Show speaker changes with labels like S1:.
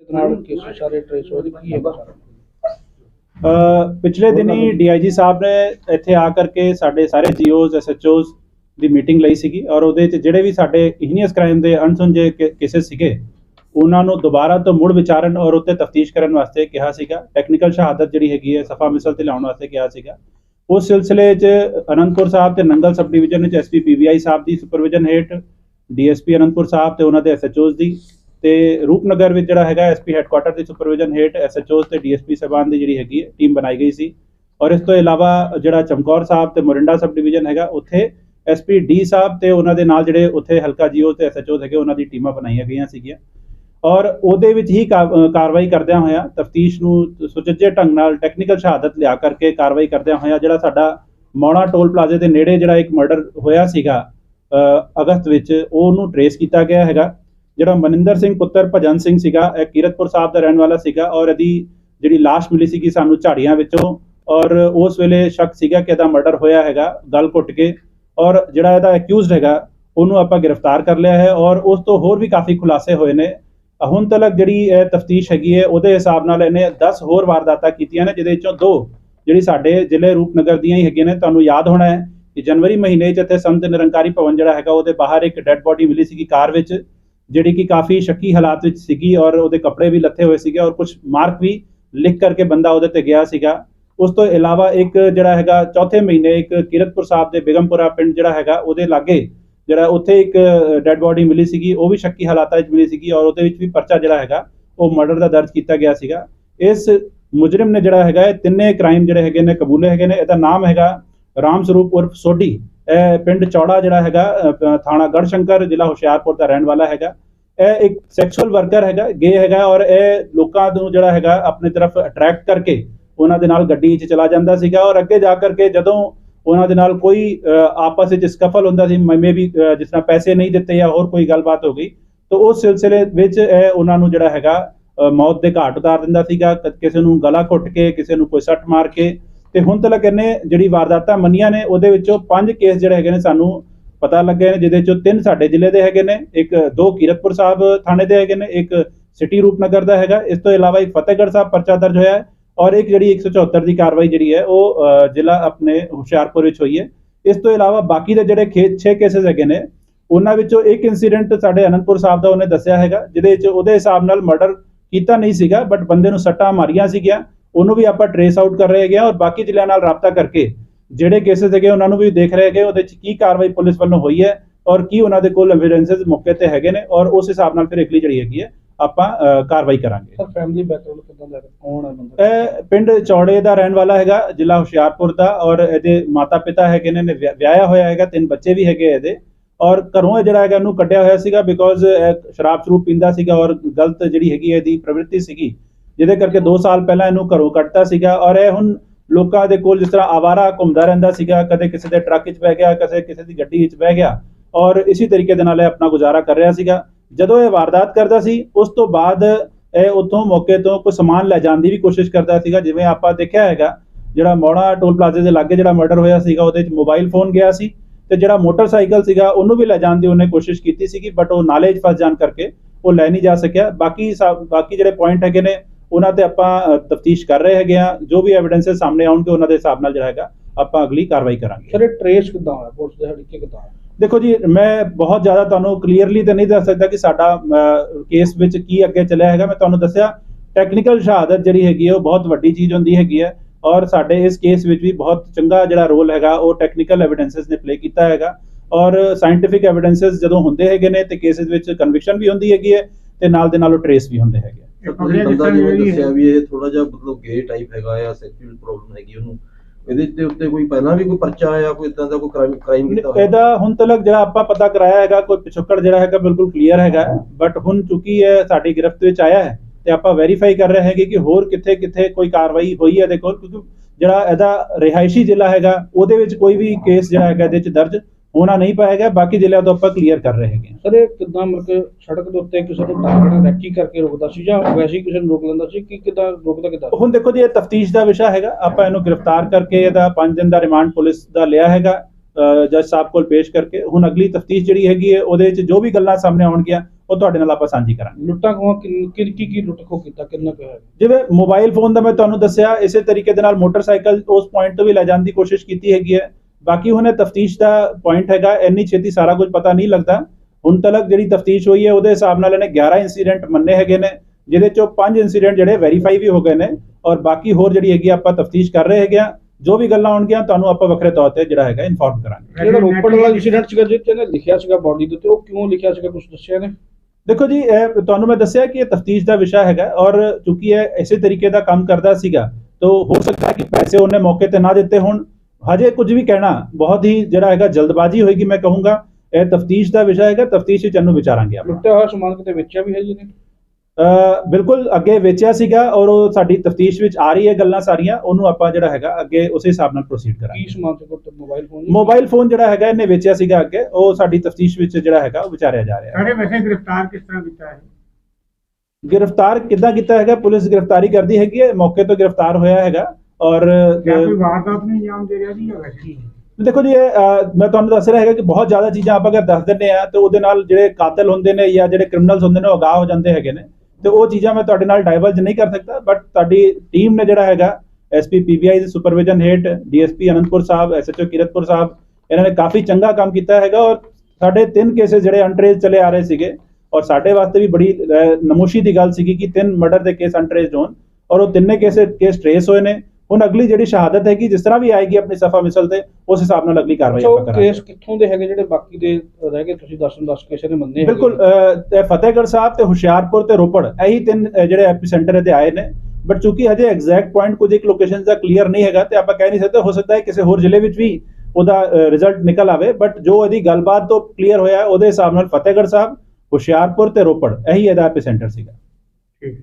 S1: ਦੇ ਨਾਲ ਕੇਸ ਸਾਰੇ ਟ੍ਰੇਸ ਹੋ ਰਹੀ ਹੈ
S2: ਪਿਛਲੇ ਦਿਨੀ ਡੀਆਈਜੀ ਸਾਹਿਬ ਨੇ ਇੱਥੇ ਆ ਕਰਕੇ ਸਾਡੇ ਸਾਰੇ ਜੀਓਜ਼ ਐਸਐਚਓਜ਼ ਦੀ ਮੀਟਿੰਗ ਲਈ ਸੀਗੀ ਔਰ ਉਹਦੇ ਵਿੱਚ ਜਿਹੜੇ ਵੀ ਸਾਡੇ ਇਗਨੀਅਸ ਕ੍ਰਾਈਮ ਦੇ ਅਣਸੁਲਝੇ ਕੇसेस ਸੀਗੇ, ਉਹਨਾਂ ਨੂੰ ਦੁਬਾਰਾ ਤੋਂ ਮੁੜ ਵਿਚਾਰਨ ਔਰ ਉੱਤੇ ਤਫਤੀਸ਼ ਕਰਨ ਵਾਸਤੇ ਕਿਹਾ ਸੀਗਾ। ਟੈਕਨੀਕਲ ਸ਼ਹਾਦਤ ਜਿਹੜੀ ਹੈਗੀ ਹੈ, ਸਫਾ ਮਿਸਲ ਤੇ ਲਾਉਣ ਵਾਸਤੇ ਕਿਹਾ ਸੀਗਾ। ਉਸ ਸਿਲਸਿਲੇ 'ਚ ਅਨੰਦਪੁਰ ਸਾਹਿਬ ਤੇ ਨੰਗਲ ਸਬ ਡਿਵੀਜ਼ਨ ਵਿੱਚ ਐਸਪੀ ਪੀਵੀਆਈ ਸਾਹਿਬ ਦੀ ਸੁਪਰਵਿਜ਼ਨ ਹੇਠ ਡੀਐਸਪੀ ਅਨੰਦਪੁਰ ਸਾਹਿਬ ਤੇ ਉਹਨਾਂ ਦੇ ਐਸਐਚਓਜ਼ ਦੀ ਤੇ ਰੂਪਨਗਰ ਵਿੱਚ ਜਿਹੜਾ ਹੈਗਾ ਐਸਪੀ ਹੈੱਡਕੁਆਟਰ ਦੀ ਸੁਪਰਵਿਜ਼ਨ ਹੇਠ ਐਸਐਚਓਜ਼ ਤੇ ਡੀਐਸਪੀ ਸਾਹਿਬਾਨ ਦੀ ਜਿਹੜੀ ਹੈਗੀ ਹੈ ਟੀਮ ਬਣਾਈ ਗਈ ਸੀ। ਔਰ ਇਸ ਤੋਂ ਇਲਾਵਾ ਜਿਹੜਾ ਚਮਕੌਰ ਸਾਹਿਬ ਤੇ ਮੋਰਿੰਡਾ ਸਬ ਡਿਵੀਜ਼ਨ ਹੈਗਾ, ਉੱਥੇ ਐਸਪੀ ਡੀ ਸਾਹਿਬ ਤੇ ਉਹਨਾਂ ਦੇ ਨਾਲ ਜਿਹੜੇ ਉੱਥੇ ਹਲਕਾ ਜੀਓ ਤੇ ਐਸਐਚਓ ਹੈਗੇ, ਉਹਨਾਂ ਦੀ ਟੀਮਾਂ ਬਣਾਈਆਂ ਗਈਆਂ ਸੀਗੀਆਂ। ਔਰ ਉਹਦੇ ਵਿੱਚ ਹੀ ਕਾ- ਕਾਰਵਾਈ ਕਰਦਿਆਂ ਹੋਇਆ ਤਫਤੀਸ਼ ਨੂੰ ਸੁਚੱਜੇ ਢੰਗ ਨਾਲ ਟੈਕਨੀਕਲ ਸ਼ਹਾਦਤ ਲਿਆ ਕਰਕੇ ਕਾਰਵਾਈ ਕਰਦਿਆਂ ਹੋਇਆ ਜਿਹੜਾ ਸਾਡਾ ਮੌਣਾ ਟੋਲ ਪਲਾਜ਼ੇ ਦੇ ਨੇੜੇ ਜਿਹੜਾ ਇੱਕ ਮਰਡਰ ਹੋਇਆ ਸੀਗਾ ਅਗਸਤ ਵਿੱਚ, ਉਹਨੂੰ ਟਰੇਸ ਕੀਤਾ ਗਿਆ ਹੈਗਾ। ਜਿਹੜਾ ਮਨਿੰਦਰ ਸਿੰਘ ਪੁੱਤਰ ਭਜਨ ਸਿੰਘ ਸੀਗਾ, ਇਹ ਕੀਰਤਪੁਰ ਸਾਹਿਬ ਦਾ ਰਹਿਣ ਵਾਲਾ ਸੀਗਾ ਔਰ ਇਹਦੀ ਜਿਹੜੀ ਲਾਸ਼ ਮਿਲੀ ਸੀਗੀ ਸਾਨੂੰ ਝਾੜੀਆਂ ਵਿੱਚੋਂ ਔਰ ਉਸ ਵੇਲੇ ਸ਼ੱਕ ਸੀਗਾ ਕਿ ਇਹਦਾ ਮਰਡਰ ਹੋਇਆ ਹੈਗਾ, ਗਲ ਘੁੱਟ ਕੇ ਔਰ ਜਿਹੜਾ ਇਹਦਾ ਅਕਿਊਜ਼ਡ ਹੈਗਾ, ਉਹਨੂੰ ਆਪਾਂ ਗ੍ਰਿਫਤਾਰ ਕਰ ਲਿਆ ਹੈ ਔਰ ਉਸ ਤੋਂ ਹੋਰ ਵੀ ਕਾਫੀ ਖੁਲਾਸੇ ਹੋਏ ਨੇ। ਹੁਣ ਤੱਕ ਜਿਹੜੀ ਇਹ ਤਫਤੀਸ਼ ਹੈਗੀ ਹੈ, ਉਹਦੇ ਹਿਸਾਬ ਨਾਲ ਇਹਨੇ 10 ਹੋਰ ਵਾਰਦਾਤਾਂ ਕੀਤੀਆਂ ਨੇ, ਜਿਹਦੇ ਵਿੱਚੋਂ ਦੋ ਜਿਹੜੀ ਸਾਡੇ ਜ਼ਿਲ੍ਹੇ ਰੂਪਨਗਰ ਦੀਆਂ ਹੀ ਹੈਗੀਆਂ ਨੇ, ਤੁਹਾਨੂੰ ਯਾਦ ਹੋਣਾ ਹੈ ਕਿ ਜਨਵਰੀ ਮਹੀਨੇ 'ਚ ਇੱਥੇ ਸੰਤ ਨਿਰੰਕਾਰੀ ਭਵਨ ਜਿਹੜਾ ਹੈਗਾ, ਉਹਦੇ ਬਾਹਰ ਇੱਕ ਡੈੱਡ ਬੋਡੀ ਮਿਲੀ ਸੀਗੀ ਕਾਰ ਵਿੱਚ। ਜਿਹੜੀ ਕਿ ਕਾਫੀ ਸ਼ੱਕੀ ਹਾਲਾਤ ਵਿੱਚ ਸੀਗੀ ਔਰ ਉਹਦੇ ਕੱਪੜੇ ਵੀ ਲੱਥੇ ਹੋਏ ਸੀਗੇ ਔਰ ਕੁਝ ਮਾਰਕ ਵੀ ਲਿਖ ਕਰਕੇ ਬੰਦਾ ਉਹਦੇ ਤੇ ਗਿਆ ਸੀਗਾ। ਉਸ ਤੋਂ ਇਲਾਵਾ ਇੱਕ ਜਿਹੜਾ ਹੈਗਾ ਚੌਥੇ ਮਹੀਨੇ ਇੱਕ ਕੀਰਤਪੁਰ ਸਾਹਿਬ ਦੇ ਬੇਗਮਪੁਰਾ ਪਿੰਡ ਜਿਹੜਾ ਹੈਗਾ, ਉਹਦੇ ਲਾਗੇ ਜਿਹੜਾ ਉੱਥੇ ਇੱਕ ਡੈੱਡ ਬੋਡੀ ਮਿਲੀ ਸੀਗੀ, ਉਹ ਵੀ ਸ਼ੱਕੀ ਹਾਲਾਤਾਂ ਵਿੱਚ ਮਿਲੀ ਸੀਗੀ ਔਰ ਉਹਦੇ ਵਿੱਚ ਵੀ ਪਰਚਾ ਜਿਹੜਾ ਹੈਗਾ, ਉਹ ਮਰਡਰ ਦਾ ਦਰਜ ਕੀਤਾ ਗਿਆ ਸੀਗਾ। ਇਸ ਮੁਜਰਮ ਨੇ ਜਿਹੜਾ ਹੈਗਾ, ਇਹ ਤਿੰਨੇ ਕ੍ਰਾਈਮ ਜਿਹੜੇ ਹੈਗੇ ਨੇ, ਕਬੂਲੇ ਹੈਗੇ ਨੇ, ਇਹਦਾ ਨਾਮ ਹੈਗਾ ਰਾਮ ਸਰੂਪ ਉਰਫ ਸੋਢੀ। ਇਹ ਪਿੰਡ ਚੌੜਾ ਜਿਹੜਾ ਹੈਗਾ ਅ, ਥਾਣਾ ਗੜਸ਼ੰਕਰ ਜ਼ਿਲ੍ਹਾ ਹੁਸ਼ਿਆਰਪੁਰ ਦਾ ਰਹਿਣ ਵਾਲਾ ਹੈਗਾ। ਇਹ ਇੱਕ ਸੈਕਸ਼ੂਅਲ ਵਰਕਰ ਹੈਗਾ ਗੇ ਹੈਗਾ ਔਰ ਇਹ ਲੋਕਾਂ ਨੂੰ ਜਿਹੜਾ ਹੈਗਾ ਆਪਣੇ ਤਰਫ ਅਟਰੈਕਟ ਕਰਕੇ ਉਹਨਾਂ ਦੇ ਨਾਲ ਗੱਡੀ 'ਚ ਚਲਾ ਜਾਂਦਾ ਸੀਗਾ ਔਰ ਅੱਗੇ ਜਾ ਕਰਕੇ ਜਦੋਂ ਉਹਨਾਂ ਦੇ ਨਾਲ ਕੋਈ ਆਪਸ ਵਿੱਚ ਸਕਫਲ ਹੁੰਦਾ ਸੀ ਮੈਂ ਵੀ ਜਿਸ ਤਰ੍ਹਾਂ ਪੈਸੇ ਨਹੀਂ ਦਿੱਤੇ ਜਾਂ ਹੋਰ ਕੋਈ ਗੱਲਬਾਤ ਹੋ ਗਈ ਤਾਂ ਉਸ ਸਿਲਸਿਲੇ ਵਿੱਚ ਇਹ ਉਹਨਾਂ ਨੂੰ ਜਿਹੜਾ ਹੈਗਾ ਮੌਤ ਦੇ ਘਾਟ ਉਤਾਰ ਦਿੰਦਾ ਸੀਗਾ। ਕਿਸੇ ਨੂੰ ਗਲਾ ਘੁੱਟ ਕੇ ਕਿਸੇ ਨੂੰ ਕੋਈ ਸੱਟ ਮਾਰ ਕੇ ਤੇ ਹੁਣ ਤੱਕ ਇਹਨੇ ਜਿਹੜੀ ਵਾਰਦਾਤਾਂ ਮੰਨੀਆਂ ਨੇ, ਉਹਦੇ ਵਿੱਚੋਂ ਪੰਜ ਕੇਸ ਜਿਹੜੇ ਹੈਗੇ ਨੇ ਸਾਨੂੰ ਪਤਾ ਲੱਗੇ ਨੇ, ਜਿਹਦੇ ਚੋਂ ਤਿੰਨ ਸਾਡੇ ਜ਼ਿਲ੍ਹੇ ਦੇ ਹੈਗੇ ਨੇ, ਇੱਕ ਦੋ ਕੀਰਤਪੁਰ ਸਾਹਿਬ ਥਾਣੇ ਦੇ ਹੈਗੇ ਨੇ, ਇੱਕ ਸਿਟੀ ਰੂਪਨਗਰ ਦਾ ਹੈਗਾ। ਇਸ ਤੋਂ ਇਲਾਵਾ ਇੱਕ ਫਤਿਹਗੜ੍ਹ ਸਾਹਿਬ ਪਰਚਾ ਦਰਜ ਹੋਇਆ ਹੈ ਔਰ ਇੱਕ ਜਿਹੜੀ 174 ਦੀ ਕਾਰਵਾਈ ਜਿਹੜੀ ਹੈ, ਉਹ ਜ਼ਿਲ੍ਹਾ ਆਪਣੇ ਹੁਸ਼ਿਆਰਪੁਰ ਵਿੱਚ ਹੋਈ ਹੈ। ਇਸ ਤੋਂ ਇਲਾਵਾ ਬਾਕੀ ਦੇ ਜਿਹੜੇ 6 ਕੇसेस ਹੈਗੇ ਨੇ, ਉਹਨਾਂ ਵਿੱਚੋਂ ਇੱਕ ਇਨਸੀਡੈਂਟ ਸਾਡੇ ਅਨੰਦਪੁਰ ਸਾਹਿਬ ਦਾ ਉਹਨੇ ਦੱਸਿਆ ਹੈਗਾ, ਜਿਹਦੇ ਵਿੱਚ ਉਹਦੇ ਹਿਸਾਬ ਨਾਲ ਮਰਡਰ ਕੀਤਾ ਨਹੀਂ ਸੀਗਾ ਬਟ ਬੰਦੇ ਨੂੰ ਸੱਟਾਂ ਮਾਰੀਆਂ ਸੀਗੀਆਂ। ਉਹਨੂੰ ਵੀ ਆਪਾਂ ਟਰੇਸ ਆਊਟ ਕਰ ਰਹੇ ਹੈਗੇ ਔਰ ਬਾਕੀ ਜ਼ਿਲ੍ਹਿਆਂ ਨਾਲ ਰਾਬਤਾ ਕਰਕੇ ਜਿਹੜੇ ਕੇसेस ਹੈਗੇ ਉਹਨਾਂ ਨੂੰ ਵੀ ਦੇਖ ਰਹੇ ਹੈਗੇ ਉਹਦੇ ਵਿੱਚ ਕੀ ਕਾਰਵਾਈ ਪੁਲਿਸ ਵੱਲੋਂ ਹੋਈ ਹੈ ਔਰ ਕੀ ਉਹਨਾਂ ਦੇ ਕੋਲ ਐਵੀਡੈਂਸਸ ਮੌਕੇ ਤੇ ਹੈਗੇ ਨੇ ਔਰ ਉਸ ਹਿਸਾਬ ਨਾਲ ਫਿਰ ਅਗਲੀ ਜਿਹੜੀ ਹੈਗੀ ਹੈ ਆਪਾਂ ਕਾਰਵਾਈ ਕਰਾਂਗੇ।
S1: ਸਰ ਫੈਮਿਲੀ ਬੈਕਗ੍ਰਾਉਂਡ ਕਿਦਾਂ ਦਾ ਹੈ? ਕੌਣ ਹੈ ਬੰਦਾ?
S2: ਇਹ ਪਿੰਡ ਚੌੜੇ ਦਾ ਰਹਿਣ ਵਾਲਾ ਹੈਗਾ ਜ਼ਿਲ੍ਹਾ ਹੁਸ਼ਿਆਰਪੁਰ ਦਾ ਔਰ ਇਹਦੇ ਮਾਤਾ ਪਿਤਾ ਹੈਗੇ ਨੇ ਨੇ ਵਿਆਹ- ਵਿਆਹਿਆ ਹੋਇਆ ਹੈਗਾ ਤਿੰਨ ਬੱਚੇ ਵੀ ਹੈਗੇ ਇਹਦੇ ਔਰ ਘਰੋਂ ਇਹ ਜਿਹੜਾ ਹੈਗਾ ਇਹਨੂੰ ਕੱਢਿਆ ਹੋਇਆ ਸੀਗਾ ਬਿਕੋਜ਼ ਸ਼ਰਾਬ ਸ਼ਰੂਬ ਪੀਂਦਾ ਸੀਗਾ ਔਰ ਗਲਤ ਜਿਹੜੀ ਹੈਗੀ ਇਹਦੀ ਪ੍ਰਵਿਰਤੀ ਸੀਗੀ। ਜਿਹਦੇ ਕਰਕੇ 2 ਸਾਲ ਪਹਿਲਾਂ ਇਹਨੂੰ ਘਰੋਂ ਕੱਢਤਾ ਸੀਗਾ ਔਰ ਇਹ ਹੁਣ ਲੋਕਾਂ ਦੇ ਕੋਲ ਜਿਸ ਤਰ੍ਹਾਂ ਆਵਾਰਾ ਘੁੰਮਦਾ ਰਹਿੰਦਾ ਸੀਗਾ, ਕਦੇ ਕਿਸੇ ਦੇ ਟਰੱਕ 'ਚ ਬਹਿ ਗਿਆ, ਕਦੇ ਕਿਸੇ ਦੀ ਗੱਡੀ 'ਚ ਬਹਿ ਗਿਆ ਔਰ ਇਸੇ ਤਰੀਕੇ ਦੇ ਨਾਲ ਇਹ ਆਪਣਾ ਗੁਜ਼ਾਰਾ ਕਰ ਰਿਹਾ ਸੀਗਾ। ਜਦੋਂ ਇਹ ਵਾਰਦਾਤ ਕਰਦਾ ਸੀ, ਉਸ ਤੋਂ ਬਾਅਦ ਇਹ ਉੱਥੋਂ ਮੌਕੇ ਤੋਂ ਕੋਈ ਸਮਾਨ ਲੈ ਜਾਣ ਦੀ ਵੀ ਕੋਸ਼ਿਸ਼ ਕਰਦਾ ਸੀਗਾ। ਜਿਵੇਂ ਆਪਾਂ ਦੇਖਿਆ ਹੈਗਾ, ਜਿਹੜਾ ਮੋੜਾ ਟੋਲ ਪਲਾਜ਼ੇ ਦੇ ਲਾਗੇ ਜਿਹੜਾ ਮਰਡਰ ਹੋਇਆ ਸੀਗਾ, ਉਹਦੇ 'ਚ ਮੋਬਾਈਲ ਫੋਨ ਗਿਆ ਸੀ ਤੇ ਜਿਹੜਾ ਮੋਟਰਸਾਈਕਲ ਸੀਗਾ, ਉਹਨੂੰ ਵੀ ਲੈ ਜਾਣ ਦੀ ਉਹਨੇ ਕੋਸ਼ਿਸ਼ ਕੀਤੀ ਸੀਗੀ, ਬਟ ਉਹ ਨਾਲੇ 'ਚ ਫਸ ਜਾਣ ਕਰਕੇ ਉਹ ਲੈ ਨਹੀਂ ਜਾ ਸਕਿਆ। ਬਾਕੀ ਸਾ- ਬਾਕੀ ਜਿਹੜੇ ਪੁਆਇੰਟ ਹੈਗੇ ਨੇ ਉਹਨਾਂ ਤੇ ਆਪਾਂ ਤਫਤੀਸ਼ ਕਰ ਰਹੇ ਹੈਗੇ ਆ ਜੋ ਵੀ ਐਵੀਡੈਂਸਸ ਸਾਹਮਣੇ ਆਉਣਗੇ ਉਹਨਾਂ ਦੇ ਹਿਸਾਬ ਨਾਲ ਜਿਹੜਾ ਹੈਗਾ ਆਪਾਂ ਅਗਲੀ ਕਾਰਵਾਈ ਕਰਾਂਗੇ।
S1: ਸਰ ਟਰੇਸ ਕਿਦਾਂ ਹੋਇਆ? ਪੁਲਿਸ ਦੇ ਹੜਕੇ ਕਿਦਾਂ
S2: ਦੇਖੋ ਜੀ ਮੈਂ ਬਹੁਤ ਜ਼ਿਆਦਾ ਤੁਹਾਨੂੰ ਕਲੀਅਰਲੀ ਤਾਂ ਨਹੀਂ ਦੱਸ ਸਕਦਾ ਕਿ ਸਾਡਾ ਕੇਸ ਵਿੱਚ ਕੀ ਅੱਗੇ ਚੱਲਿਆ ਹੈਗਾ। ਮੈਂ ਤੁਹਾਨੂੰ ਦੱਸਿਆ ਟੈਕਨੀਕਲ ਸ਼ਹਾਦਤ ਜਿਹੜੀ ਹੈਗੀ ਹੈ ਉਹ ਬਹੁਤ ਵੱਡੀ ਚੀਜ਼ ਹੁੰਦੀ ਹੈਗੀ ਹੈ। ਔਰ ਸਾਡੇ ਇਸ ਕੇਸ ਵਿੱਚ ਵੀ ਬਹੁਤ ਚੰਗਾ ਜਿਹੜਾ ਰੋਲ ਹੈਗਾ ਉਹ ਟੈਕਨੀਕਲ ਐਵੀਡੈਂਸਸ ਨੇ ਪਲੇ ਕੀਤਾ ਹੈਗਾ। ਔਰ ਸਾਇੰਟੀਫਿਕ ਐਵੀਡੈਂਸਸ ਜਦੋਂ ਹੁੰਦੇ ਹੈਗੇ ਨੇ ਤੇ ਕੇਸਿਸ ਵਿੱਚ ਕਨਵਿਕਸ਼ਨ ਵੀ ਹੁੰਦੀ ਹੈਗੀ ਹੈ ਤੇ ਨਾਲ ਦੇ ਨਾਲ ਉਹ ਟਰੇਸ ਵੀ ਹੁੰਦੇ ਹੈਗੇ।
S3: ਤਾਂ ਤੁਸੀਂ ਬੰਦਾ ਜਿਵੇਂ ਦੱਸਿਆ ਵੀ ਇਹ ਥੋੜਾ ਜਿਹਾ ਮਤਲਬ ਗੇ ਟਾਈਪ ਹੈਗਾ ਆ ਸੈਕਸ਼ੂਅਲ ਪ੍ਰੋਬਲਮ ਹੈਗੀ ਉਹਨੂੰ। ਇਹਦੇ ਤੇ ਉੱਤੇ ਕੋਈ ਪਹਿਲਾਂ ਵੀ ਕੋਈ ਪਰਚਾ ਆਇਆ ਕੋਈ ਇਦਾਂ ਦਾ ਕੋਈ ਕ੍ਰਾਈਮ ਕ੍ਰਾਈਮ ਕੀਤਾ ਹੋਇਆ?
S2: ਇਹਦਾ ਹੁਣ ਤੱਕ ਜਿਹੜਾ ਆਪਾਂ ਪਤਾ ਕਰਾਇਆ ਹੈਗਾ ਕੋਈ ਪਿਛੋਕੜ ਜਿਹੜਾ ਹੈਗਾ ਬਿਲਕੁਲ ਕਲੀਅਰ ਹੈਗਾ। ਬਟ ਹੁਣ ਚੁੱਕੀ ਹੈ ਸਾਡੀ ਗ੍ਰਿਫਤ ਵਿੱਚ ਆਇਆ ਹੈ ਤੇ ਆਪਾਂ ਵੈਰੀਫਾਈ ਕਰ ਰਹੇ ਹੈਗੇ ਕਿ ਹੋਰ ਕਿੱਥੇ ਕਿੱਥੇ ਕੋਈ ਕਾਰਵਾਈ ਹੋਈ ਹੈ। ਕਿਉਂਕਿ ਜਿਹੜਾ ਇਹਦਾ ਰਿਹਾਇਸ਼ੀ ਜ਼ਿਲ੍ਹਾ ਹੈਗਾ ਉਹਦੇ ਵਿੱਚ ਕੋਈ ਵੀ ਕੇਸ ਜਿਹੜਾ ਹੈਗਾ ਇਹਦੇ ਵਿੱਚ ਦਰਜ ਹੋਣਾ ਨਹੀਂ ਪਾਏਗਾ ਬਾਕੀ ਜ਼ਿਲ੍ਹਿਆਂ ਤੋਂ ਆਪਾਂ ਕਲੀਅਰ ਕਰ ਰਹੇ ਹੈਗੇ
S1: ਸਰ ਇਹ ਕਿਦਾਂ ਮਤਲਬ ਕਿ ਸੜਕ ਦੇ ਉੱਤੇ ਕਿਸੇ ਨੂੰ ਟਾਂਗਣਾ ਰੈਕੀ ਕਰਕੇ ਰੋਕਦਾ ਸੀ ਜਾਂ ਵੈਸੇ ਹੀ ਕਿਸੇ ਨੂੰ ਰੋਕ ਲੈਂਦਾ ਸੀ? ਕਿ ਕਿਦਾਂ ਰੋਕਦਾ ਕਿਦਾਂ?
S2: ਹੁਣ ਦੇਖੋ ਜੀ ਇਹ ਤਫਤੀਸ਼ ਦਾ ਵਿਸ਼ਾ ਹੈਗਾ। ਆਪਾਂ ਇਹਨੂੰ ਗ੍ਰਿਫਤਾਰ ਕਰਕੇ ਇਹਦਾ 5 ਦਿਨ ਦਾ ਰਿਮਾਂਡ ਪੁਲਿਸ ਦਾ ਲਿਆ ਹੈਗਾ ਜੱਜ ਸਾਹਿਬ ਕੋਲ ਪੇਸ਼ ਕਰਕੇ। ਹੁਣ ਅਗਲੀ ਤਫਤੀਸ਼ ਜਿਹੜੀ ਹੈਗੀ ਹੈ ਉਹਦੇ ਵਿੱਚ ਜੋ ਵੀ ਗੱਲਾਂ ਸਾਹਮਣੇ ਆਉਣਗੀਆਂ ਉਹ ਤੁਹਾਡੇ ਨਾਲ ਆਪਾਂ ਸਾਂਝੀ ਕਰਾਂਗੇ।
S1: ਲੁੱਟਾਂ ਖੋਹਾਂ ਕਿੰਨ ਕੀ ਕੀ ਕੀ ਲੁੱਟ ਖੋ ਕੀਤਾ ਕਿੰਨਾ ਕੁ ਹੈ?
S2: ਜਿਵੇਂ ਮੋਬਾਈਲ ਫੋਨ ਦਾ ਮੈਂ ਤੁਹਾਨੂੰ ਦੱਸਿਆ ਇਸੇ ਤਰੀਕੇ ਦੇ ਨਾਲ ਮੋਟਰਸਾਈਕਲ ਉਸ ਪੁਆਇੰਟ ਤੋਂ ਵੀ ਲੈ ਜਾਣ ਦੀ ਕੋਸ਼ਿਸ਼ ਕੀਤੀ ਹੈਗੀ ਹੈ। ਬਾਕੀ ਹੁਣੇ ਤਫਤੀਸ਼ ਦਾ ਪੁਆਇੰਟ ਹੈਗਾ ਇੰਨੀ ਛੇਤੀ ਸਾਰਾ ਕੁਝ ਪਤਾ ਨਹੀਂ ਲੱਗਦਾ। ਹੁਣ ਤੱਕ ਜਿਹੜੀ ਤਫਤੀਸ਼ ਹੋਈ ਹੈ ਉਹਦੇ ਹਿਸਾਬ ਨਾਲ ਇਹਨੇ 11 ਇਨਸੀਡੈਂਟ ਮੰਨੇ ਹੈਗੇ ਨੇ ਜਿਹਦੇ ਚੋਂ 5 ਇਨਸੀਡੈਂਟ ਜਿਹੜੇ ਵੈਰੀਫਾਈ ਵੀ ਹੋ ਗਏ ਨੇ ਔਰ ਬਾਕੀ ਹੋਰ ਜਿਹੜੀ ਹੈਗੀ ਆਪਾਂ ਤਫਤੀਸ਼ ਕਰ ਰਹੇ ਹੈਗੇ ਆ। ਜੋ ਵੀ ਗੱਲਾਂ ਆਉਣਗੀਆਂ ਤੁਹਾਨੂੰ ਆਪਾਂ ਵੱਖਰੇ ਤੌਰ ਤੇ ਜਿਹੜਾ ਹੈਗਾ ਇਨਫੋਰਮ ਕਰਾਂਗੇ।
S1: ਜਿਹੜਾ ਰੋਪੜ ਵਾਲਾ ਇਨਸੀਡੈਂਟ ਸੀਗਾ ਤੇ ਇਹਨੇ ਲਿਖਿਆ ਸੀਗਾ ਬਾਡੀ ਦੇ ਉੱਤੇ ਉਹ ਕਿਉਂ ਲਿਖਿਆ ਸੀਗਾ ਕੁਝ ਦੱਸਿਆ ਨੇ
S2: ਦੇਖੋ ਜੀ ਇਹ ਤੁਹਾਨੂੰ ਮੈਂ ਦੱਸਿਆ ਕਿ ਇਹ ਤਫਤੀਸ਼ ਦਾ ਵਿਸ਼ਾ ਹੈਗਾ ਔਰ ਚूंकि ਇਹ ਇਸੇ ਤਰੀਕੇ ਦਾ ਕੰਮ ਕਰਦਾ ਸੀਗਾ ਤਾਂ ਹੋ ਸਕਦਾ ਕਿ ਪੈਸੇ ਉਹਨੇ ਮੌਕੇ ਤੇ ਨਾ ਦਿੱਤੇ ਹੋਣ। ਹਜੇ ਕੁਝ ਵੀ ਕਹਿਣਾ ਬਹੁਤ ਹੀ ਜਿਹੜਾ ਹੈਗਾ ਜਲਦਬਾਜ਼ੀ ਹੋਏਗੀ ਮੈਂ ਕਹੂੰਗਾ ਇਹ ਤਫਤੀਸ਼ ਦਾ ਵਿਸ਼ਾ ਹੈਗਾ ਤਫਤੀਸ਼ ਵਿੱਚ ਇਹਨੂੰ ਵਿਚਾਰਾਂਗੇ ਆਪਾਂ।
S1: ਲੁੱਟਿਆ ਹੋਇਆ ਸਮਾਨ ਕਿਤੇ ਵੇਚਿਆ ਵੀ ਹੈ ਜੀ ਨੇ
S2: ਬਿਲਕੁਲ ਅੱਗੇ ਵੇਚਿਆ ਸੀਗਾ ਔਰ ਉਹ ਸਾਡੀ ਤਫਤੀਸ਼ ਵਿੱਚ ਆ ਰਹੀ ਹੈ ਗੱਲਾਂ ਸਾਰੀਆਂ ਉਹਨੂੰ ਆਪਾਂ ਜਿਹੜਾ ਹੈਗਾ ਅੱਗੇ ਉਸੇ ਹਿਸਾਬ ਨਾਲ ਪ੍ਰੋਸੀਡ
S1: ਕੀ
S2: ਕਰਾਂਗੇ
S1: ਸਮਾਨ ਤੇ ਮੋਬਾਈਲ ਫੋਨ
S2: ਮੋਬਾਈਲ ਫੋਨ ਜਿਹੜਾ ਹੈਗਾ ਇਹਨੇ ਵੇਚਿਆ ਸੀਗਾ ਅੱਗੇ ਉਹ ਸਾਡੀ ਤਫਤੀਸ਼ ਵਿੱਚ ਜਿਹੜਾ ਹੈਗਾ ਉਹ ਵਿਚਾਰਿਆ ਜਾ ਰਿਹਾ ਹੈ।
S4: ਸਾਰੇ ਵੈਸੇ ਗ੍ਰਿਫਤਾਰ ਕਿਸ ਤਰ੍ਹਾਂ ਕੀਤਾ ਹੈ?
S2: ਗ੍ਰਿਫਤਾਰ ਕਿੱਦਾਂ ਕੀਤਾ ਹੈਗਾ ਪੁਲਿਸ ਗ੍ਰਿਫਤਾਰੀ ਕਰਦੀ ਹੈਗੀ ਹੈ ਮੌਕੇ ਤੋਂ ਗ੍ਰਿਫਤਾਰ ਹੋਇਆ ਹੈਗਾ। ਔਰ
S4: ਕਿਆ ਕੋਈ ਵਾਰਦਾਤ ਨੂੰ ਅੰਜਾਮ ਦੇ ਰਿਹਾ ਜੀ ਜਾਂ ਵੈਸੇ ਹੀ?
S2: ਦੇਖੋ ਜੀ ਇਹ, ਅਹ, ਮੈਂ ਤੁਹਾਨੂੰ ਦੱਸ ਰਿਹਾ ਹੈਗਾ ਕਿ ਬਹੁਤ ਜ਼ਿਆਦਾ ਚੀਜ਼ਾਂ ਆਪਾਂ ਅਗਰ ਦੱਸ ਦਿੰਦੇ ਆ ਤੇ ਉਹਦੇ ਨਾਲ ਜਿਹੜੇ ਕਾਤਲ ਹੁੰਦੇ ਨੇ ਜਾਂ ਜਿਹੜੇ ਕ੍ਰਿਮੀਨਲਸ ਹੁੰਦੇ ਨੇ ਉਹ ਅਗਾਹ ਹੋ ਜਾਂਦੇ ਹੈਗੇ ਨੇ ਤੇ ਉਹ ਚੀਜ਼ਾਂ ਮੈਂ ਤੁਹਾਡੇ ਨਾਲ ਡਾਈਵਰਜ ਨਹੀਂ ਕਰ ਸਕਦਾ ਬਟ ਤੁਹਾਡੀ ਟੀਮ ਨੇ ਜਿਹੜਾ ਹੈਗਾ ਐਸਪੀ ਪੀਬੀਆਈ ਦੀ ਸੁਪਰਵਿਜ਼ਨ ਹੇਠ ਡੀਐਸਪੀ ਅਨੰਦਪੁਰ ਸਾਹਿਬ ਐਸਐਚਓ ਕਿਰਤਪੁਰ ਸਾਹਿਬ ਇਹਨਾਂ ਨੇ ਕਾਫੀ ਚੰਗਾ ਕੰਮ ਕੀਤਾ ਹੈਗਾ ਔਰ ਸਾਡੇ ਤਿੰਨ ਕੇसेस ਜਿਹੜੇ ਅਨਟ੍ਰੇਸ ਚਲੇ ਆ ਰਹੇ ਸੀਗੇ ਔਰ ਸਾਡੇ ਵਾਸਤੇ ਵੀ ਬੜੀ ਅਹ, ਨਮੋਸ਼ੀ ਦੀ ਗੱਲ ਸੀਗੀ ਕਿ ਤਿੰਨ ਮਰਡਰ ਦੇ ਕੇਸ ਅਨਟ੍ਰੇਸਡ ਹੋਣ ਔਰ ਉਹ ਤਿੰਨੇ ਕੇਸ ਕੇਸ ਟ੍ਰੇਸ ਹੋਏ ਨੇ ਹੁਣ ਅਗਲੀ ਜਿਹੜੀ ਸ਼ਹਾਦਤ ਹੈਗੀ ਜਿਸ ਤਰ੍ਹਾਂ ਵੀ ਆਏਗੀ ਆਪਣੀ ਸਫਾ ਮਿਸਲ ਤੇ ਉਸ ਹਿਸਾਬ ਨਾਲ ਅਗਲੀ ਕਾਰਵਾਈ ਆਪਾਂ ਕਰਾਂਗੇ।
S1: ਕੇਸ ਕਿੱਥੋਂ ਦੇ ਹੈਗੇ ਜਿਹੜੇ ਬਾਕੀ ਦੇ ਰਹਿ ਗਏ? ਤੁਸੀਂ ਦੱਸਣ ਦੱਸ ਕਿਸੇ ਨੇ ਮੰਨੇ?
S2: ਬਿਲਕੁਲ ਫਤਿਹਗੜ੍ਹ ਸਾਹਿਬ ਤੇ ਹੁਸ਼ਿਆਰਪੁਰ ਤੇ ਰੋਪੜ ਇਹੀ ਤਿੰਨ ਜਿਹੜੇ ਐਪੀਸੈਂਟਰ ਇਹਦੇ ਆਏ ਨੇ। ਬਟ ਚੂੰਕਿ ਹਜੇ ਐਗਜ਼ੈਕਟ ਪੁਆਇੰਟ ਕੁਝ ਇੱਕ ਲੋਕੇਸ਼ਨ ਦਾ ਕਲੀਅਰ ਨਹੀਂ ਹੈਗਾ ਤੇ ਆਪਾਂ ਕਹਿ ਨਹੀਂ ਸਕਦੇ ਹੋ ਸਕਦਾ ਹੈ ਕਿਸੇ ਹੋਰ ਜ਼ਿਲ੍ਹੇ ਵਿੱਚ ਵੀ ਉਹਦਾ ਰਿਜ਼ਲਟ ਨਿਕਲ ਆਵੇ। ਬਟ ਜੋ ਇਹਦੀ ਗੱਲਬਾਤ ਤੋਂ ਕਲੀਅਰ ਹੋਇਆ ਉਹਦੇ ਹਿਸਾਬ ਨਾਲ ਫਤਿਹਗੜ੍ਹ ਸਾਹਿਬ ਹੁਸ਼ਿਆਰਪੁਰ ਤੇ ਰੋਪੜ ਇਹੀ ਇਹਦਾ ਐਪੀਸੈਂਟਰ ਸੀਗਾ।
S4: ਠੀਕ।